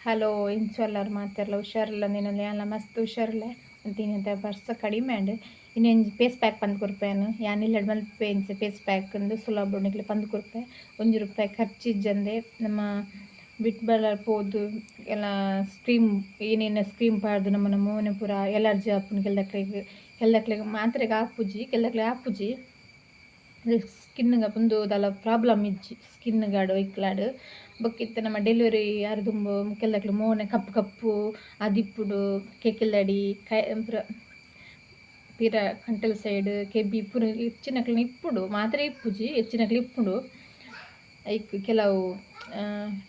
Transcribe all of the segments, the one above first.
Hello ಇಂಚೊಲ್ಲರು ಮಾತಾಡಲ್ಲ ಹುಷಾರಿಲ್ಲ, ನೀನಲ್ಲಿ? ಅಲ್ಲ, ಮಸ್ತ್ ಹುಷಾರಿಲ್ಲ. ಅಂತೀನಿ ಅಂತ ಬರ್ಸ ಕಡಿಮೆ ಅಂಡ್ ಇನ್ನೊಂದು ಪೇಸ್ ಪ್ಯಾಕ್ ಪಂದು ಕೊರ್ಪೇನು ಯಾನಿಲ್ಲ ಮಲ್ಪೆ ಇಂಚ ಪೇಸ್ ಪ್ಯಾಕ್ ಅಂದು ಸುಲಭ ಉಣ್ಣಿಕ್ಲೆ ಪಂದ್ ಕೊರ್ಪೆ ಒಂದು ರೂಪಾಯಿ ಖರ್ಚಿಜ್ಜಂದೆ ನಮ್ಮ ಬಿಟ್ ಬರಪೋದು ಎಲ್ಲ ಸ್ಕ್ರೀಮ್ ಏನೇನು ಸ್ಕ್ರೀಮ್ ಪಾಡ್ದು ನಮ್ಮ ಮೋನೆ ಪೂರ ಎಲರ್ಜಿ ಆಪುನ್ ಕೆಲ್ದಕ್ಲಿಗೆ ಕೆಲ್ದಕ್ಲಿಗೆ ಮಾತ್ರೆಗೆ ಆಪುಜಿ ಕೆಲ್ದಕ್ಲಿಗೆ ಆಪುಜಿ ಸ್ಕಿನ್ಗ ಒಂದು ದಲ ಪ್ರಾಬ್ಲಮ್ ಇಜ್ಜಿ ಸ್ಕಿನ್ ಗಾಡು ಇಕ್ಲಾಡು ಬೊಕ್ಕಿತ್ತ ನಮ್ಮ ಡೆಲಿವರಿ ಯಾರು ತುಂಬ ಕೆಲ್ಲಕ್ಲು ಮೋನೆ ಕಪ್ಪು ಕಪ್ಪು, ಅದಿಪ್ಪುಡು ಕೆಕ್ಕೆಲ್ಲಡಿ ಕೈ ಪುರ ಪೀರ ಕಂಟಲ್ ಸೈಡ್ ಕೆಬ್ಬಿ ಪೂರ ಹೆಚ್ಚಿನಕ್ಲು ಇಪ್ಪುಡು, ಮಾತ್ರ ಇಪ್ಪುಜಿ ಹೆಚ್ಚಿನಕ್ಲು ಇಪ್ಪುಡು. ಐಕ್ ಕೆಲವು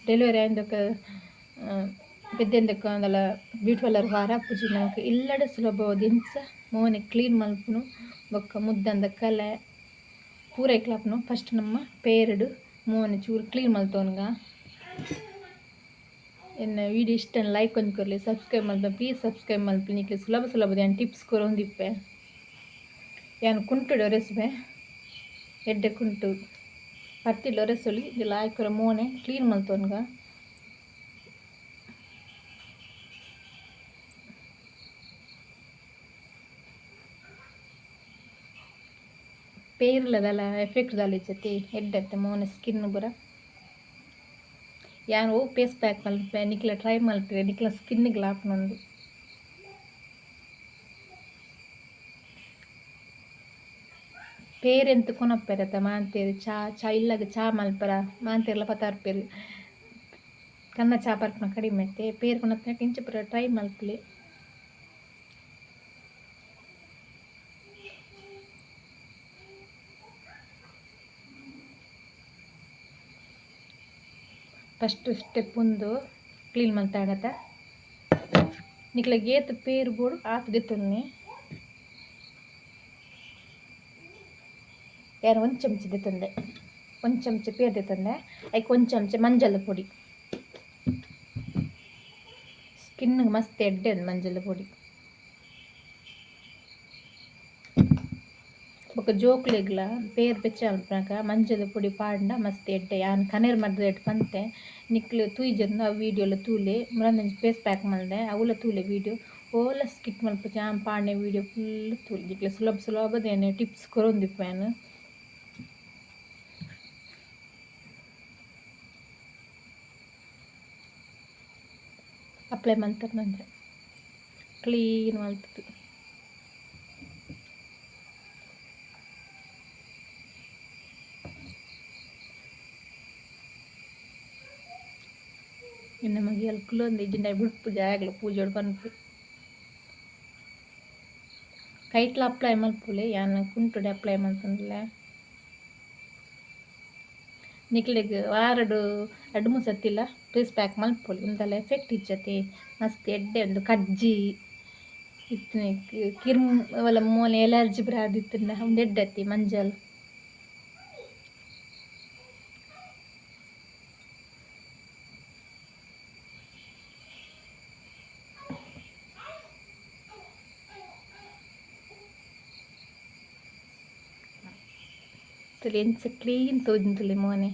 ಡೆಲಿವರಿ ಆಯ್ದಕ್ಕ ಪೆದ್ದೆಂದಕ್ಕ ಒಂದಲ್ಲ ಬ್ಯೂಟಿಫುಲ್ಲರ್ ವಾರ ಪೂಜಿ ನಮಗೆ ಇಲ್ಲಡ ಸುಲಭವಾದ ಮೋನೆ ಕ್ಲೀನ್ ಮಲ್ಪುನು ಬೊಕ್ಕ ಮುದ್ದಂದ ಕಲೆ. ಪೂರ ಇಕ್ಲಾಪುನು ಫಸ್ಟ್ ನಮ್ಮ ಪೇರಡು ಮೋನೆ ಚೂರು ಕ್ಲೀನ್ ಮಲ್ತವನ್ಗ ಎನ್ನ ವೀಡಿಯೋ ಇಷ್ಟ ಲೈಕ್ ಒಂದು ಕೊರಲಿ ಸಬ್ಸ್ಕ್ರೈಬ್ ಮಾಡ್ದೆ ಪ್ಲೀಸ್ ಸಬ್ಸ್ಕ್ರೈಬ್ ಮಲ್ಪಿ ನಿಕ್ಲೆ ಸುಲಭ ಸುಲಭದ ಏನು ಟಿಪ್ಸ್ ಕೊರೊಂದಿಪ್ಪೆ ಏನು ಕುಂಟುಡು ಒರೆಸ್ಬೆ ಎಡ್ಡೆ ಕುಂಟು. ಪತ್ತಿಲ್ಲ ಒರೆಸೊಲಿ ಇದು ಲಾಯ್ಕರ ಮೋನೆ ಕ್ಲೀನ್ ಮಲ್ತವನ್ಗ ಪೇರ್ಲದಲ್ಲ ಎಫೆಕ್ಟ್ ದಾಲಿಚ್ಚತಿ ಎಡ್ಡೆತ್ತೆ ಮೋನೆ ಸ್ಕಿನ್ ಬುರ ಯಾನ್ ಓ phase pack Malpe ನಿಕ್ಲ try Malpe ನಿಕ್ಲ ಸ್ಕಿನ್ನಿಗೆ ಲಾಪ್ನೊಂದು ಪೇರೆಂತ ಕೊನಪ್ಪೆರತ ಮಾಂತೇರು ಚಾ ಚಾ ಇಲ್ಲಾಗ ಚಾ ಮಲ್ಪರ ಮಾಂತೇರ್ಲ ಪತಾರ್ಪೇರು ಕನ್ನ ಚಾ ಪರ್ಪನ ಕಡಿಮೆ ಐತೆ ಪೇರು ಕೊನತ್ತ ಇಂಚ ಪುರ ಟ್ರೈ ಮಲ್ಪಲಿ ಫಸ್ಟ್ ಸ್ಟೆಪ್ ಒಂದು ಕ್ಲೀನ್ ಮಲ್ತಾಗತ್ತ ನಿಕ್ಲ ಗೇತ್ ಪೇರ್ ಬೋರ್ಡ್ ಆತು ದಿತ್ತುನ್ನಿ ಯಾರು ಒಂದು ಚಮಚ ತಂದೆ. ಒಂದು ಚಮಚ ಪೇರ್ದೆ ತಂದೆ. ಅದಕ್ಕೆ ಒಂದು ಚಮಚ ಮಂಜಲ್ ಪುಡಿ. ಸ್ಕಿನ್ಗೆ ಮಸ್ತ್ ಎಡ್ಡೆ ಮಂಜಲ್ ಪುಡಿ. ಜೋಕ್ಲೆಗ್ಲ ಪೇರ್ ಬೆಚ್ಚ ಅಲ್ಪನಾಗ ಮಂಜದ ಪುಡಿ ಪಾಂಡ ಮಸ್ತ್ ಎಡ್ಡೆ ಯಾನ್ ಕನೇರ್ ಮರದ ಎಡ್ ಪಂತೆ ನಿಕ್ಲು ತೂಯ್ಜಂದು ಆ ವೀಡಿಯೋಲ ತೂಲೆ ಮುರಂದೊಂಜಿ ಫೇಸ್ ಪ್ಯಾಕ್ ಮಲ್ದೆ ಅವಲ ತೂಲೆ ವೀಡಿಯೋ ಓಲ ಸ್ಕಿಟ್ ಮಲ್ಪ ಜಾಮ್ ವಿಡಿಯೋ ವೀಡಿಯೋ ಫುಲ್ ತೂಲೆ ನಿಕ್ಲೆ ಸುಲಭ ಸುಲಭದೇನೆ ಟಿಪ್ಸ್ ಕೊರೊಂದಿಪ್ಪೇನು ಅಪ್ಲೈ ಮಂತ ನಂಜ ಕ್ಲೀನ್ ಮಲ್ತದ್ದು ನಮಗೆ ಅಲ್ಲಿ ಕುಲೊಂದು ಇಜ್ಜಿಂಡ ಪೂಜೆ ಜಾಗಲು ಪೂಜೆ ಪನ್ಪು ಕೈಟ್ಲ ಅಪ್ಲೈ ಮಲ್ಪುಲೆ ಯಾನ ಕುಂಟುಡೆ ಅಪ್ಲೈ ಮಲ್ಪುಂಡ್ಲೆ ನಿಕ್ಲೆಗ್ ವಾರಡು ಎರಡು ಮೂರು ಸತ್ತಿಲ್ಲ ಫೇಸ್ ಪ್ಯಾಕ್ ಮಲ್ಪೊಲಿ ಇಂದೆಲ್ಲ ಎಫೆಕ್ಟ್ ಇಚ್ಚತಿ ಮಸ್ತ್ ಎಡ್ಡೆ ಒಂದು ಕಜ್ಜಿ ಇತ್ತು ಕಿರ್ಮ್ ಅವೆಲ್ಲ ಮೂಲೆ ಎಲರ್ಜಿ ಬ್ರಾದಿತ್ತು ಒಂದು ಎಡ್ಡತಿ ಮಂಜಲ್. ಎಂಚ ಕ್ಲೀನ್ ತೋಜುಂದುಲೆ ಮೋನೆ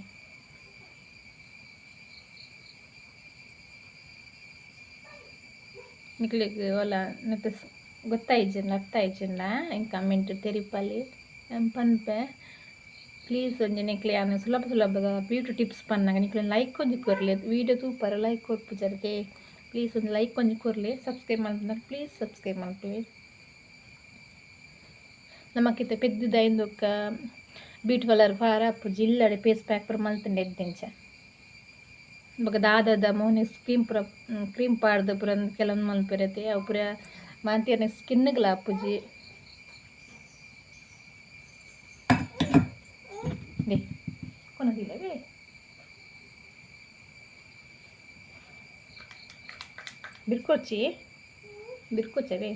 ನಿಕ್ಲಿಗೆ ಒಲ ನೆತ್ತ ಗೊತ್ತಾಯ್ಜಂಡ ಅರ್ಥ ಆಯ್ಜಂಡ ಹೆಂಗೆ ಕಮೆಂಟ್ ತೆರಿಪಲ್ಲಿ ಪನ್ಪೆ ಪ್ಲೀಸ್ ಒಂಜಿ ನಿಕ್ಲೆ ಯಾನು ಸುಲಭ ಸುಲಭದ ಬ್ಯೂಟಿ ಟಿಪ್ಸ್ ಪನ್ನಾಗ ನಿಕ್ಲೆ ಲೈಕ್ ಒಂಜಿ ಕೊರ್ಲಿ ವೀಡಿಯೋ ತೂಪರ ಲೈಕ್ ಕೊರ್ಪು ಜರ್ಗೆ ಪ್ಲೀಸ್ ಒಂದು ಲೈಕ್ ಒಂಜಿ ಕೊರ್ಲಿ ಸಬ್ಸ್ಕ್ರೈಬ್ ಮಾಡ್ತಾರೆ ಪ್ಲೀಸ್ ಸಬ್ಸ್ಕ್ರೈಬ್ ಮಾಡ್ತೀವಿ ನಮಕಿತ್ತ ಪೆದ್ದದೈಂದೊಕ್ಕ ಬ್ಯೂಟಿಫುಲ್ಲರ್ ಫಾರ ಅಪ್ಪು ಜಿಲ್ಲಡೆ ಪೇಸ್ ಪ್ಯಾಕ್ ಪೂರ ಮಲ್ತಂಡೆ ಎದ್ದಿಂಚ ಬೊಕ ದಾದದ ಮೋನೆ ಕ್ರೀಮ್ ಪೂರ ಕ್ರೀಮ್ ಪಾಡ್ದು ಪೂರ ಕೆಲವೊಂದು ಮಲ್ಪಿರತ್ತೆ ಅವು ಪೂರ ಮಾಂತಿಯರ್ನ ಸ್ಕಿನ್ಗ್ಲ ಅಪ್ಪುಜಿ. ದೇ ಕೊನದಿಲ್ಲವೇ ಬಿರ್ಕೊಚ್ಚಿ? ಬಿರ್ಕೊಚ್ಚವೇ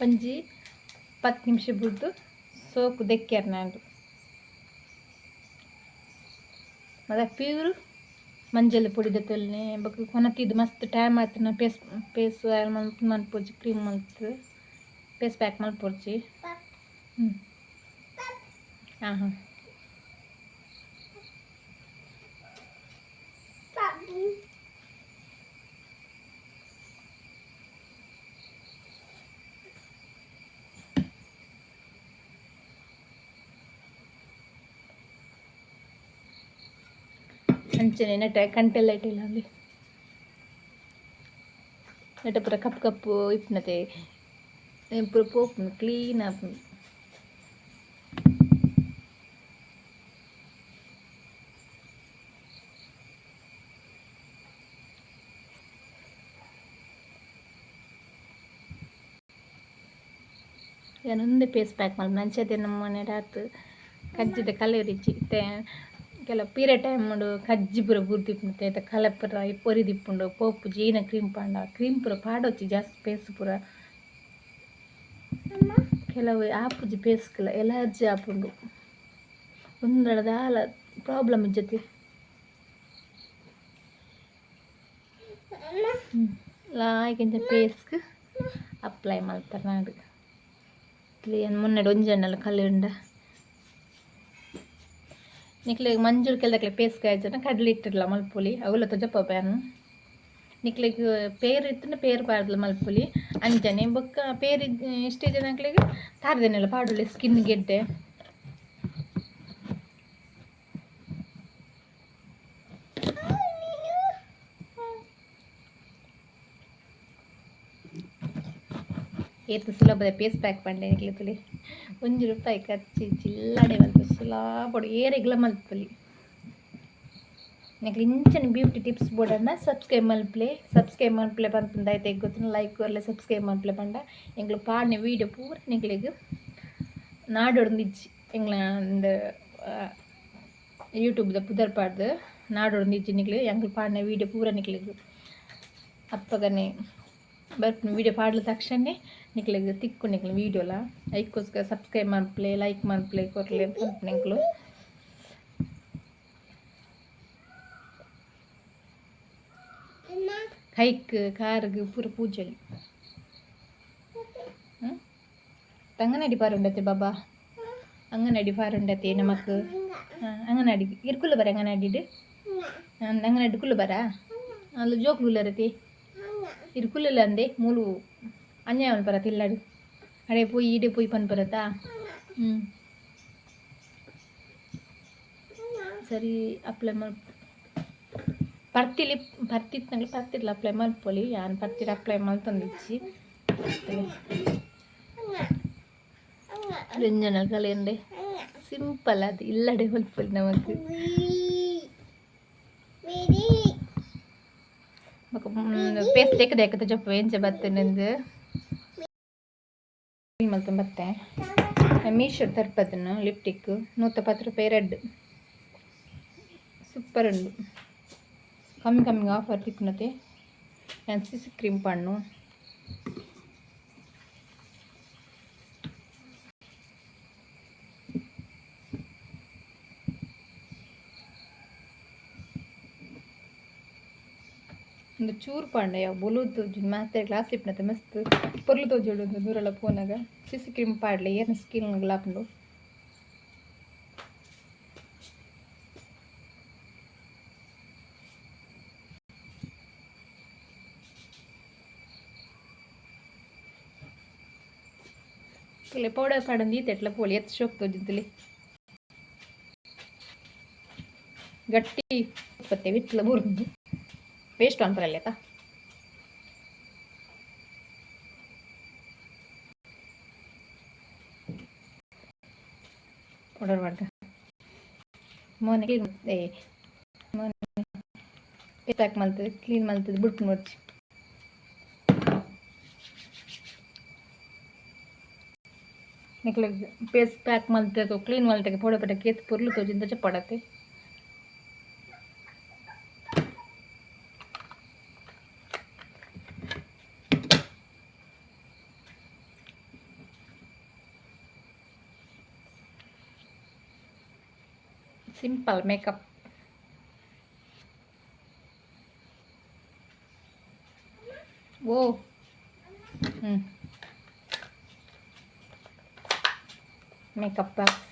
ಒಂಜಿ ಪತ್ತು ನಿಮಿಷ ಬುಡ್ದು ಸೋಕು ದೆಕ್ಕೇರ್ ನಾನು ಮತ್ತೆ ಪ್ಯೂರ್ ಮಂಜಲ್ ಪುಡಿದ ತೊಲ್ನೆ ಬಕ್ ಕೊನತಿದ್ದು ಮಸ್ತ್ ಟೈಮ್ ಆಯ್ತು ನಾನು ಪೇಸ್ ಪೇಸ್ ಆಯಿಲ್ ಮಲ್ಪೊರ್ಜಿ ಕ್ರೀಮ್ ಮಲ್ತು, ಪೇಸ್ ಪ್ಯಾಕ್ ಮಲ್ಪೊರ್ಜಿ ಹ್ಞೂ ಹಾಂ ಹಾಂ. ಅಂಚನೆ ನೆಟ್ಟ ಕಂಟೆಲ್ಲ ಇಟ್ಟಿಲ್ಲ ಅಲ್ಲಿ ನೆಟ್ಟ ಪೂರ ಕಪ್ಪು ಕಪ್ಪು ಇಪ್ಪನತೆ ಪೂರ ಪೋಪುನು ಕ್ಲೀನ್ ಆಪುನು ಏನೊಂದೇ ಪೇಸ್ ಪ್ಯಾಕ್ ಮಾಡಿ ಮಂಚದೆ ನಮ್ಮ ಮನೆ ರಾತ್ ಕಜ್ಜಿದ ಕಲೆ ರಿಚಿ ಕೆಲ ಪೀರೆ ಟೈಮ್ ಮಾಡು ಕಜ್ಜಿ ಪೂರ ಬುರ್ದಿಪ್ಪುಂಡು ಐತ ಕಲೆ ಪೊರಿ ದಿಪ್ಪುಂಡು ಪೋಪು ಜೀನ ಕ್ರೀಮ್ ಪಾಂಡ ಕ್ರೀಮ್ ಪೂರ ಪಾಡೊಚ್ಚಿ ಜಾಸ್ತಿ ಪೇಸ್ ಪೂರ. ಕೆಲವು ಆಪುಜಿ ಪೇಸ್ಕಲ್ಲ ಎಲರ್ಜಿ ಆಪುಂಡು. ಉಂದಳ ದಾಲ ಪ್ರಾಬ್ಲಮ್ ಇಜ್ಜತಿ. ಲಾಯ್ಕಿಂಚ ಪೇಸ್ಕ್ ಅಪ್ಲೈ ಮಾಡ್ತಾರೆ ನಾಡು ಏನು ಮುನ್ನಡೆ ಒಂಜಣ್ಣಲ್ಲ ಕಲ್ಲು ಉಂಡ. ನಿಕ್ಲೆಗ್ ಮಂಜೂರು ಕೆಲ್ದಕ್ಲೆ ಪೇಸ್ ಆಯ್ತು ಕಡಲೆ ಇಟ್ಟಿರ್ಲ ಮಲ್ಪುಲಿ, ಅವುಲ ತೊಜಪ್ಪ ಪ್ಯಾನು ನಿಕ್ಲೆಗ್ ಪೇರು ಇತ್ತು ಪೇರು ಪಾಡ್ಲ ಮಲ್ಪುಲಿ, ಅಂಜನೆ. ಬೊಕ್ಕ ಪೇರು ಇಷ್ಟೇ ಜನಕ್ಲಿಗೆ ತಾರದೇನೆಲ್ಲ ಪಾಡುಳ್ಳಿ ಸ್ಕಿನ್ ಗೆಡ್ಡೆ. ಏತು ಸುಲಭದ ಪೇಸ್ ಪ್ಯಾಕ್ ಪಂಡೆ ನಿಕ್ಲೆ ಒಂಜಿ ರೂಪಾಯಿ ಖರ್ಚು ಚಿಲ್ಲಡೆ ಮಲ್ಪ ಸುಲಾಪಡು ಏರೆಗ್ಲ ಮಲ್ಪಲಿ ನೆಕ್ಲೆ ಇಂಚನೆ ಬ್ಯೂಟಿ ಟಿಪ್ಸ್ ಬೋರ್ಡನ್ನ ಸಬ್ಸ್ಕ್ರೈಬ್ ಮಲ್ಪಲೆ ಸಬ್ಸ್ಕ್ರೈಬ್ ಮಲ್ಪಲೆ ಪಂಪುಂದ ಆಯ್ತು ಗೊತ್ತಿನ ಲೈಕ್ ಅಲ್ಲ ಸಬ್ಸ್ಕ್ರೈಬ್ ಮಲ್ಪಲೆ ಪಂಡ ಎಂಗ್ಲು ಪಾಡ್ನೆ ವೀಡಿಯೋ ಪೂರ ನಿಕ್ಲೆಗ್ ನಾಡೊಡ್ದಿಜ್ಜಿ ಎಂಗ್ಲ ಒಂದು ಯೂಟ್ಯೂಬ್ದ ಪುದರ್ ಪಾಡ್ದು ನಾಡೊಡ್ದಿಜ್ಜಿ ನಿಕ್ಲೆ ಎಂಗ್ಲು ಪಾಡ್ನೆ ವೀಡಿಯೋ ಪೂರ ನಿಕ್ಲೆಗ್ ಅಪ್ಪಗನೆ ಬರ್ತೀನಿ ವೀಡಿಯೋ ಪಾಡ್ಲ ತಕ್ಷಣ ನಿಕ್ಲೆಗ್ ತಿಕ್ಕು ನಿಕ್ಲೆ ವೀಡಿಯೋಲ ಐಕ್ಕೋಸ್ಕರ ಸಬ್ಸ್ಕ್ರೈಬ್ ಮಾಡ್ಪ್ಲೆ ಲೈಕ್ ಮಾಡ್ಪ್ಲೆ ಕೊರ್ಲೆ ಅಂತ ನಿಕ್ಲು ಕೈಕ್ ಕಾರ್ಗ್ ಪೂರ ಪೂಜೆಲಿ ಅಂಗನಡಿ ಪಾರುಂಡತೆ ಬಾಬಾ ಅಂಗನಡಿ ಪಾರುಂಡತೆ ನಮಕ್ ಅಂಗನಡಿ ಇರ್ಕುಲ್ಲ ಬರ ಅಂಗನಡಿ ಅಂಗನಡಿ ಕುಲ್ಲ ಬರ ಅಲ್ಲಿ ಜೋಕ್ಲುಲ್ಲರತಿ ಇರ್ಕುಲ್ಲ ಅಂದೆ ಮೂಲು ಅನ್ಯಾಯ ಬರತ್ತೆ ಇಲ್ಲಾಡು ಅಡೆ ಪೋಯಿ ಈಡೆ ಪೋಯಿ ಪನ್ ಬರತ್ತಾ ಹ್ಞೂ ಸರಿ ಅಪ್ಲೈ ಮಾಡಿ ಪರ್ತಿಲಿ ಪರ್ತಿತ್ತಂಗೆ ಪರ್ತಿರ್ಲ ಅಪ್ಲೈ ಮಲ್ಪೊಲಿ ಯಾನ್ ಪರ್ತಿರ ಅಪ್ಲೈ ಮಲ್ತೊಂದಿಚ್ಚಿ ರಂಜನ ಕಲೆಯಂಡೆ ಸಿಂಪಲ್ ಅದು ಇಲ್ಲಡೆ ಮಲ್ಪೊಲಿ ನಮಕ್ ಪೇಸ್ಟ್ ತೆಕ್ಕದೆ ಯಾಕತ್ತೆ ಜೊಪ್ಪ ಎಂಚ ಬತ್ತೇನೆಂದು ಮಲ್ತು ಬತ್ತೆ ಮೀಶೋ ತರ್ಪದನ್ನು ಲಿಪ್ಟಿಕ್ ನೂತ ಪತ್ತು ರೂಪಾಯಿ ರೆಡ್ ಸೂಪರ್ ಉಂಡು ಕಮ್ಮಿ ಕಮ್ಮಿ ಆಫರ್ ತಿಕ್ಕುನತೆ ನಾನು ಸಿಸಿ ಕ್ರೀಮ್ ಪಣ್ಣು ಒಂದು ಚೂರು ಪಾಂಡೆ, ಯಾವ ಬೊಲು ಮಾತೆ ಗ್ಲಾಸ್ ಇಪ್ಪನತ್ತೆ ಮಸ್ತ್ ಪೊರ್ಲು ತೋಜೋಡು ಒಂದು ದೂರಲ್ಲ ಫೋನಾಗ ಸಿಸಿ ಕ್ರೀಮ್ ಪಾಡ್ಲೆ, ಏನು ಸ್ಕಿನ್ ಗ್ಲಾಪಂಡು ಇಲ್ಲೇ ಪೌಡರ್ ಪಾಡಂದು ಈತ ಎಟ್ಲ ಪೋಲಿ ಎತ್ತು ಶೋಕ್ ತೋಜಿದ್ದಲ್ಲಿ ಗಟ್ಟಿ ಪತ್ತೆ ವಿಟ್ಲ ಬುರ್ದು. ವೇಸ್ಟ್ ಅನ್ಪರಲ್ಲ ಆಯ್ತಾ ಪೌಡರ್ ಮಾಡ್ದ ಮೋನೆ ಕ್ಲೀನ್ ಏ ಮೋನೆ ಪ್ಯಾಕ್ ಮಾಡ್ತದೆ ಕ್ಲೀನ್ ಮಾಡ್ತದೆ ಬಿಟ್ಟು ನೋಡಿ ನಿಕ್ಲೆ ಪೇಸ್ಟ್ ಪ್ಯಾಕ್ ಮಾಡ್ತೇವೆ ಕ್ಲೀನ್ ಮಾಡ್ತೇವೆ ಪೌಡರ್ ಪಟ್ಟ ಕೇತ್ ಪುರ್ಲು ತೋಜಿಂದ ಚಪ್ಪಡತ್ತೆ simple makeup wow hmm. makeup box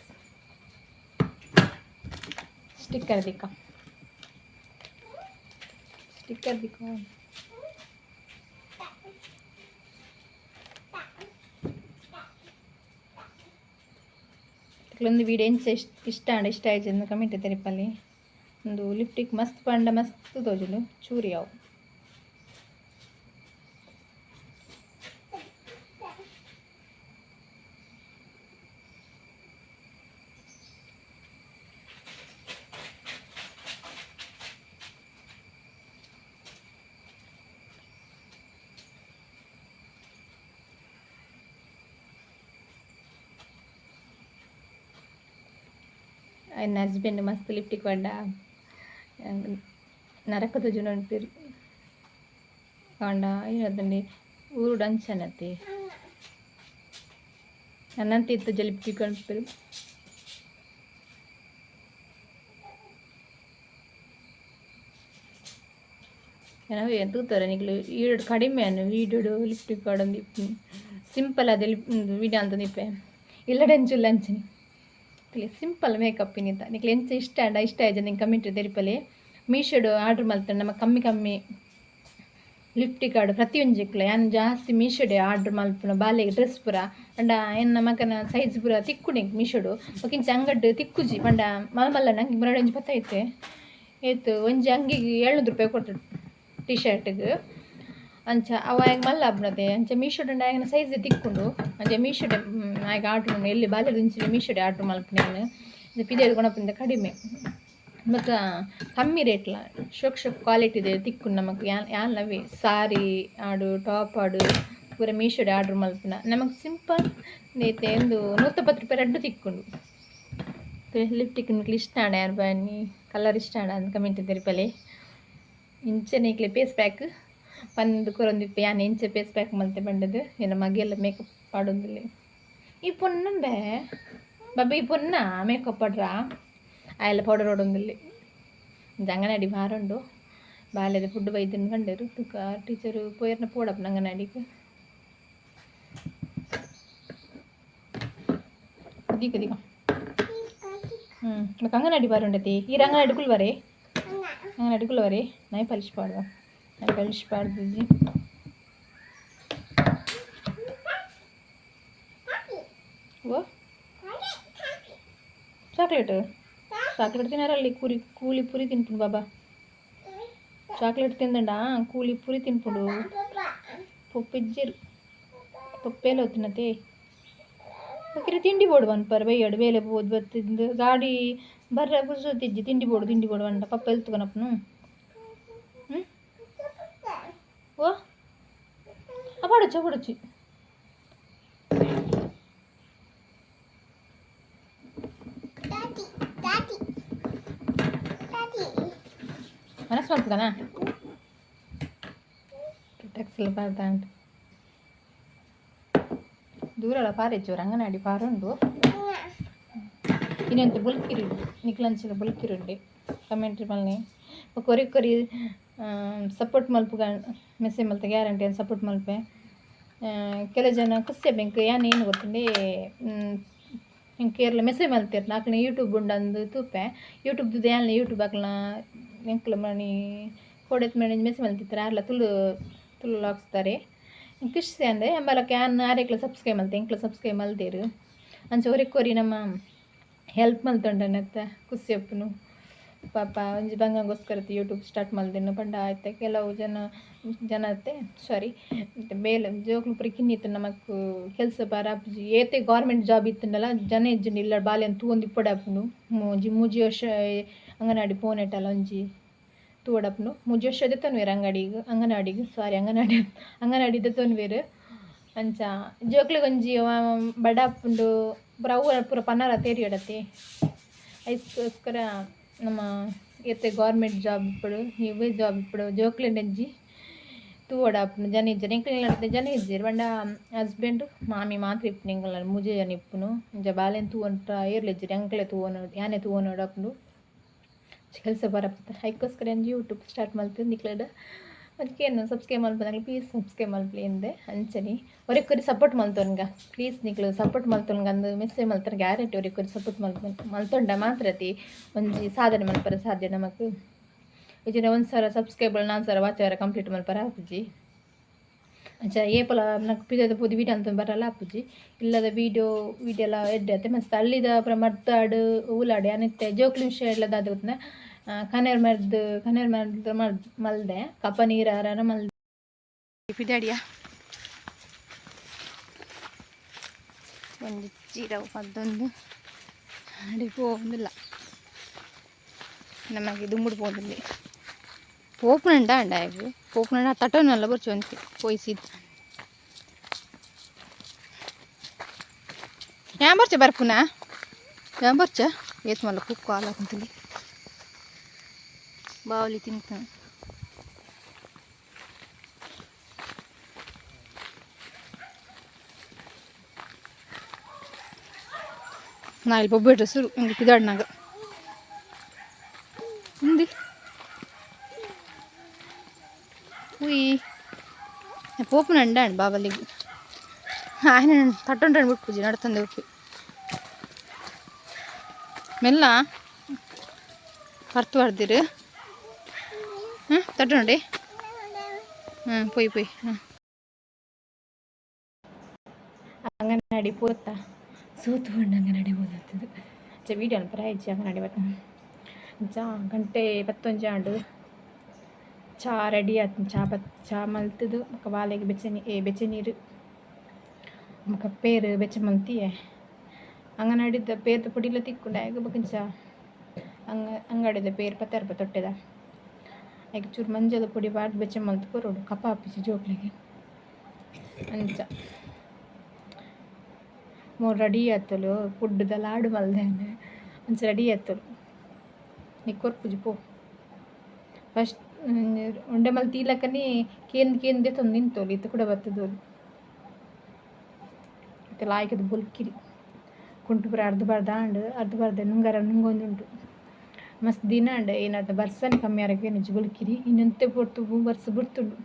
sticker dikau. sticker dikau. ಒಂದು ವೀಡಿಯೋ ಎಂಚ ಇಷ್ಟ ಇಷ್ಟ ಅಂಡ ಇಷ್ಟ ಆಯ್ತು ಕಮೆಂಟ್ ತೆರಿಪಲ್ಲಿ. ಒಂದು ಲಿಪ್ಟಿಕ್ ಮಸ್ತ್ ಪಂಡ ಮಸ್ತ್ ತೋಜುಲು. ಚೂರಿ ಅವು ఆయన హస్బెండ్ మస్తు లిఫ్ట్కి పడ్డా నరక తుజున పేరు కాండా ಏನಂತಂడి ಊರು ಡಂಚನತಿ ನನ್ನಂತ ಇತ್ತು ಜಲಿಪಿ ಕಣ್ಪಿರು ಏನೋ ಎಂತ ತರನಿಗಳು ಈಡು ಕಡಿಮೆ ಅನ್ನು ವೀಡಿಯೋಡು ಲಿಪ್ಟಿಕ್ ಕಾಡೊಂದು ಸಿಂಪಲ್ ಅದೇ ವಿಡಿಯೋ ಅಂತಂದಿಪ್ಪೆ ಇಲ್ಲ ಡಂಚುಲ್ಲ ಅಂಚನಿ ಲಂಚನಿ ಸಿಂಪಲ್ ಮೇಕಪ್ ಇನ್ನಿತ ನಿಕ್ಲೆ ಎಂಚ ಇಷ್ಟ ಅಂಡ ಇಷ್ಟ ಆಯ್ತು ನಿಂಗೆ ಕಮೆಂಟ್ ತೆರಿಪಲಿ ಮೀಶೋಡು ಆರ್ಡ್ರ್ ಮಲ್ತಾನೆ ನಮ್ಮ ಕಮ್ಮಿ ಕಮ್ಮಿ ಲಿಫ್ಟಿಕ್ ಆಡು ಪ್ರತಿಯೊಂಜಿಕ್ಲ ಯಾನ್ ಜಾಸ್ತಿ ಮೀಶೋಡೆ ಆರ್ಡ್ರ್ ಮಲ್ಪುನ ಬಾಲೆಗೆ ಡ್ರೆಸ್ ಪುರ. ಅಂಡ ಏನು ಮಗನ ಸೈಜ್ ಪುರ ತಿಕ್ಕುಡಿ ಮೀಶೋಡು ಒಕ್ಕಿಂಚ ಅಂಗಡ್ ತಿಕ್ಕುಜಿ. ಪಂಡ ಮಲ್ಮಲ್ಲ ನಂಗೆ ಬರಡೊಂಜಿ ಪತ್ತೈತೆ ಏತು ಒಂಜಿ ಅಂಗಿಗೆ ಏಳ್ನೂರು ರೂಪಾಯಿ ಕೊಟ್ಟು ಟಿ ಶರ್ಟ್ಗೆ ಅಂಚ ಅವ ಮಲ್ಲ ಅಬ್ನದೆ ಅಂಚ ಮೀಶೋಡ್ ಆಯ್ನ ಸೈಜ್ ತಿಕ್ಕೊಂಡು. ಅಂಚ ಮೀಶೋಡೆ ಆಗ ಆರ್ಡ್ರ್ ಎಲ್ಲಿ ಬಾಲ್ಯದ ಇಂಚಿನ ಮೀಶೋಡೆ ಆರ್ಡ್ರ್ ಮಲ್ಪನೇನು ಪಿದೇ ಗುಣಪಿಂದ ಕಡಿಮೆ. ಮತ್ತು ಕಮ್ಮಿ ರೇಟ್ಲ ಶೋಕ್ ಶೋಕ್ ಕ್ವಾಲಿಟಿದೆ ತಿಕ್ಕು ನಮಗೆ ಯಾನ್ ಯಾನ್ ನವಿ? ಸಾರಿ ಆಡು ಟಾಪ್ ಆಡು, ಪೂರ ಮೀಶೋಡೆ ಆರ್ಡ್ರ್ ಮಲ್ಪನ ನಮಗೆ ಸಿಂಪಲ್ ನೇತೆ ಒಂದು ನೂತಪ್ಪತ್ತು ರೂಪಾಯಿ ರಡ್ಡು ತಿಕ್ಕೊಂಡು. ನಿಕ್ಲಿ ಇಷ್ಟ ಆಡ ಯಾರು ಬನ್ನಿ? ಕಲರ್ ಇಷ್ಟ ಆಡ ಅಂತ ಕಮೆಂಟ್ ತೆರಿಪಲೆ ಇಂಚನೆ ಇಕ್ಲೆ ಪೇಸ್ ಪ್ಯಾಕ್ ಬಂದಕ್ಕೊಂದಿಪ್ಪ ಯಾನು ಇಂಚೆ ಪೇಸ್ಬೇಕು ಮಲ್ತೆ ಬಂಡದು ಏನು ಮಗಿಯೆಲ್ಲ ಮೇಕಪ್ ಪಾಡೋದಿಲ್ಲ ಈ பொண்ணுண்டே பப்பி பொண்ணா மேக்கப் படுறா? அதில் பவுடர் ஓடுந்தில்லை இந்த அங்கனாடி வாரண்டோ? பாலேது ஃபுட்டு போய் தின்கண்டரு டீச்சர் போயிருந்த போடப்ப அங்கனாடிக்கு அதிகம் அதிகம் ம் எனக்கு அங்கனாடி பாருண்டத்தி ஈர அங்கனாடிக்குள் வரே. அங்கனாடிக்குள் வரே. நான் பழிச்சு பாடுவேன். गलिश पार చాక్లెట్ చాక్లెట్ తినారండి కూలి కూలి పూరి తినిపుడు బాబా. చాక్లెట్ తిందండా? కూలి పూరి తినిపుడు పప్పు ఇజ్జరు. పప్పేలు అవుతున్నదే ఒకరి తిండి పోడు అని పరవై ఏడు వేలే పోదు గాడి ಬರ್ರೆ ಕುಸು తెచ్చి తిండి పోడు తిండి పోడు అంట. పప్పు వెళ్తున్నప్పుడు ఓ పడొచ్చు పడొచ్చు మనసు పడుతుంది కదా ಟೆಕ್ಸಲ್ಲಿ ಬರ್ದ ಅಂತ ದೂರಲ್ಲ ಪಾರೆಚ್ಚು ರಂಗನಾಡಿ ಪಾರುಂಡು ಇನ್ನೆಂತ ಬುಲ್ಕಿರುಡು ನಿಕ್ಲಂಚಿನ ಬುಲ್ಕಿರುಂಡೆ ಕಮೆಂಟ್ರಿ ಮಲ್ನಿ ಕೊರಿ ಕೊರಿ ಸಪೋರ್ಟ್ ಮಲ್ಪು ಮೆಸೇಜ್ ಮಲ್ತ ಗ್ಯಾರಂಟಿ ಅಂತ ಸಪೋರ್ಟ್ ಮಲ್ಪೆ. ಕೆಲ ಜನ ಕುಸ್ಸೆ ಬೆಂಕ್, ಯಾನ್ ಏನು ಗೊತ್ತಂಡೆ ಹಿಂಗೆ ಕೇರಳ ಮೆಸೇಜ್ ಮಲ್ತಿರ್ ನಾಲ್ಕನೇ ಯೂಟ್ಯೂಬ್ ಉಂಡಂದು ತೂಪೆ. ಯೂಟ್ಯೂಬ್ದು ಯಾನ್ ಯೂಟ್ಯೂಬ್ ಹಾಕ್ಲ ಎಂಕ್ಲ ಮಣಿ ಕೋಡೆತ್ ಮಣಿ ಮೆಸೇಜ್ ಮಲ್ತಿರ್ತಾರೆ ಆರ್ಲ ತುಳು ತುಳು ಹಾಕ್ಸ್ತಾರೆ. ಖುಷಿ ಅಂದರೆ ಎಂಬಲ ಕ್ಯಾನ್ ಆರೇಕ್ಲ ಸಬ್ಸ್ಕ್ರೈಬ್ ಮಲ್ತೆ, ಎಂಕ್ಲ ಸಬ್ಸ್ಕ್ರೈಬ್ ಮಲ್ತೀರು. ಅಂಚೆ ಒರೆ ಕೊರಿ ನಮ್ಮ ಹೆಲ್ಪ್ ಮಲ್ತೊಂಡನತ್ತ ಖುಷಿ ಅಪ್ಪನು ಪಾಪ ಒಂಜಿ ಬಂಗಂಗೋಸ್ಕರ ಯೂಟ್ಯೂಬ್ ಸ್ಟಾರ್ಟ್ ಮಲ್ದಿನ್ನು ಪಂಡ ಆಯ್ತೆ. ಕೆಲವು ಜನ ಜನತೆ ಸಾರಿ ಬೇಲೆ ಜೋಕ್ಲು ಪುರಿ ಕಿನ್ನಿತ್ತು ನಮಕ್ ಕೆಲಸ ಬಾರ ಏತೆ ಗೌರ್ಮೆಂಟ್ ಜಾಬ್ ಇತ್ತಲ್ಲ ಜನ ಇಜ್ಜುಂಡು ಇಲ್ಲ ಬಾಲೆನ್ ತೂವೊಂದು ಇಪ್ಪಡಪ್ನು ಮೂಜಿ ಮೂಜಿ ವರ್ಷ ಅಂಗನವಾಡಿ ಪೋನೆಟಲ್ಲ ಒಂಜಿ ತೂಡಪ್ನು ಮುಜಿ ವರ್ಷ ತನ್ವೇರು ಅಂಗಡಿಗೆ, ಅಂಗನವಾಡಿಗೆ ಸಾರಿ ಅಂಗನವಾಡಿ ಅಂಗನವಾಡಿ ದೆತ್ತೊನ್ವೇರು ಅಂಚ ಜೋಕ್ಲಿಗೆ ಒಂಜಿ ಬಡಾಪುಂಡು ಪೂರ ಪುರ ಪೂರ ತೇರಿ ಇಡತ್ತೆ ಐಸ್ಕೋಸ್ಕರ ನಮ್ಮ ಎತ್ತೆ ಗೌರ್ಮೆಂಟ್ ಜಾಬ್ ಇಪ್ಪಡು ಇವೇ ಜಾಬ್ ಇಪ್ಪಡು, ಜೋಕ್ಲೆಂಡ್ ಎಂಜಿ ತೂವಡಾಪುನು ಜನ ಇಜ್ಜರು ಎಂಕ್ಲೆ ನಡತೆ ಜನ ಇಜ್ಜರು ಬಂಡ ಹಸ್ಬೆಂಡ್ ಮಾಮಿ ಮಾತ್ರ ಇಪ್ಪು ನಿಂಗಲ ಮುಜೆ ಜನ ಇಪ್ಪುನು. ಇಂಜ ಬಾಲೆನ್ ತೂವೊಂಟ ಏರ್ಲಿಜ್ಜರು ಎಂಕ್ಲೆ ತೂವೋನೋಡು ಯಾನೆ ತೂವೋನೋಡಪ್ಪುಂಡು ಕೆಲಸ ಬರಪ್ಪ ಎಂಜಿ ಯೂಟ್ಯೂಬ್ ಸ್ಟಾರ್ಟ್ ಮಾಡ್ತೀನಿ ನಿಕ್ಲಡ ಅದಕ್ಕೆ ಏನು, ಸಬ್ಸ್ಕ್ರೈಬ್ ಮಾಡ್ಬೋದಾಗ ಪ್ಲೀಸ್ ಸಬ್ಸ್ಕ್ರೈಬ್ ಮಲ್ಪ್ಲಿ ಎಂದೆ, ಅಂಚನಿ. ಒರೆಕೊರಿ ಸಪೋರ್ಟ್ ಮಲ್ತೋನ್ಗ ಪ್ಲೀಸ್ ನಿಕ್ಲು ಸಪೋರ್ಟ್ ಮಲ್ತೋನ್ಗ ಅಂದು ಮೆಸೇಜ್ ಮಲ್ತಾರೆ ಗ್ಯಾರಂಟಿ ಒರೆಕೊರಿ ಸಪೋರ್ಟ್ ಮಲ್ತ ಮಲ್ತೊಂಡ ಮಾತ್ರ ತಿ ಒಂಜಿ ಸಾಧನೆ ಮಲ್ಪರ ಸಾಧ್ಯ ನಮಕ್. ಇಜಿನ ಒಂದು ಸಾವಿರ ಸಬ್ಸ್ಕ್ರೈಬ್ ನಾಲ್ಕು ಸಾವಿರ ವಾಚ್ ಕಂಪ್ಲೀಟ್ ಮಲ್ಪರ ಆಪುಜಿ. ಅಂಚ ಏಪಲ ನಕ್ ಪಿಜಾದ ಪುದಿ ವೀಡಿಯೋ ಅಂತ ಬರಲ್ಲ ಆಪುಜಿ. ಇಲ್ಲದ ವೀಡಿಯೋ ವೀಡಿಯೋ ಎಲ್ಲ ಎಡ್ಡೆ ಮತ್ತೆ ಅಲ್ಲಿದ ಅಪ್ರ ಮರ್ತಾಡು ಊಲಾಡಿ ಅನಿತ್ತೆ ಜೋಕ್ಲಿ ವಿಷಯ ಎಲ್ಲ ದಾದ ಕನೇರ್ ಮರ್ದು ಕನೇರ್ ಮರ್ದು ಮಲ್ ಮಲ್ದೆ ಕಪ್ಪ ನೀರಾರ ಮಲ್ದೆ ಪಿದಾಡಿಯ ಒಂದು ಜೀರವು ಮದ್ದೊಂದು ಅಡಿ പോകുന്നില്ല ನಮಗೆ ದುಂಬುಡು പോകുന്നില്ല പോപ്പണുണ്ട ഉണ്ടായത് പോപ്പണുണ്ട് തട്ടൊന്നുമല്ല കുറച്ച് വന്നിട്ട് പോയി സീത ഞാൻ പറിച്ച ಬರಪುನಾ ഞാൻ ಪರ್ಚ ಏತ್ ಮಲ್ಲ ಕುಕ್ಕು ಬಾವಲಿ ತಿಂತ ನಾ ಇಲ್ಲಿ ಬೊಬ್ಬ ಸುರು ಹಿಂಗೆ ಕಿದಾಡ್ನಾಗ. ಹಿಂದಿ. ಹುಯಿ. ಪೋಪು ನಂಡ ಬಾಬಲಿಗೆ ಆಯ್ನ ತಟ್ಟೊಂಡ್ರೆ ಬಿಟ್ಟು ಪೂಜೆ ನಡ್ತಂದೆ ಉಪ್ಪಿ ಮೆಲ್ಲ. ಹರ್ತು ಹಾಡ್ದಿರಿ ಹಾಂ ತಟ್ಟು ನೋಡಿ ಹಾಂ ಪೊಯ್ ಪೊಯ್ ಹಾಂ ಅಂಗನವಾಡಿ ಪೋತ ಸೋತುಕೊಂಡು ಅಂಗನವಾಡಿ ಹೋದದ್ದು ಚ ವೀಡಿಯೋ ಪ್ರಾಯಿಸಿ ಅಂಗನವಾಡಿ ಬತ್ತ ಜಾ ಗಂಟೆ ಪತ್ತೊಂಜಿ ಆಂಡು ಚಾ ರೆಡಿ ಆಯ್ತು ಚಾ ಬತ್ ಚಾ ಮಲ್ತದು ಮುಖ ಬಾಲೆಗೆ ಬೆಚ್ಚ ನೀ ಏ ಬೆಚ್ಚ ನೀರು ಮುಖ ಪೇರು ಬೆಚ್ಚ ಮಲ್ತಿಯೇ ಅಂಗನವಾಡಿದ ಪೇರ್ದ ಪುಡಿಲ ತಿಕ್ಕೊಂಡೆ ಆಗ ಬಕಂಚ ಅಂಗ ಅಂಗಡಿದ ಪೇರು ಪತ್ತಾರು ರೂಪಾಯಿ ತೊಟ್ಟೆದ ಈಗ ಚೂರು ಮಂಜದ ಪುಡಿ ಬಾರ್ದು ಬೆಚ್ಚ ಮಲ್ತು ಕೊರೋಡು ಕಪ್ಪ ಹಾಪಿಸಿ ಜೋಕ್ಲಿಗೆ ಅಂಚ ಮೂರು ರೆಡಿ ಆತಲು ಫುಡ್ದ ಲಾಡು ಮಲ್ದೆ ಅಂಚ ರೆಡಿ ಆತಲು ನೀ ಕೊರ್ಪುಜಿ ಪೋ ಫಸ್ಟ್ ಉಂಡೆ ಮಲ್ ತೀಲಕ್ಕನಿ ಕೇಂದ್ ಕೇಂದೆ ತಂದು ನಿಂತೋಲಿ ಇತ್ತು ಕೂಡ ಬರ್ತದೋಲಿ ಮತ್ತೆ ಲಾಯ್ಕದ ಬುಲ್ಕಿರಿ ಕುಂಟು ಪುರ ಅರ್ಧ ಬರ್ದ ಅಂಡ್ ಅರ್ಧ ಬರ್ದ ನುಂಗರ ನುಂಗೊಂದುಂಟು ಮಸ್ತ್ ದಿನ ಏನಾದ ಬರ್ಸನ್ ಕಮ್ಮಿ ಆರೋಗ್ಯ ನಿಜ ಕಿರಿ ಇನ್ನೊಂತೆ ಬರ್ತು ಬರ್ಸ ಬಿಡ್ತುಂಡು.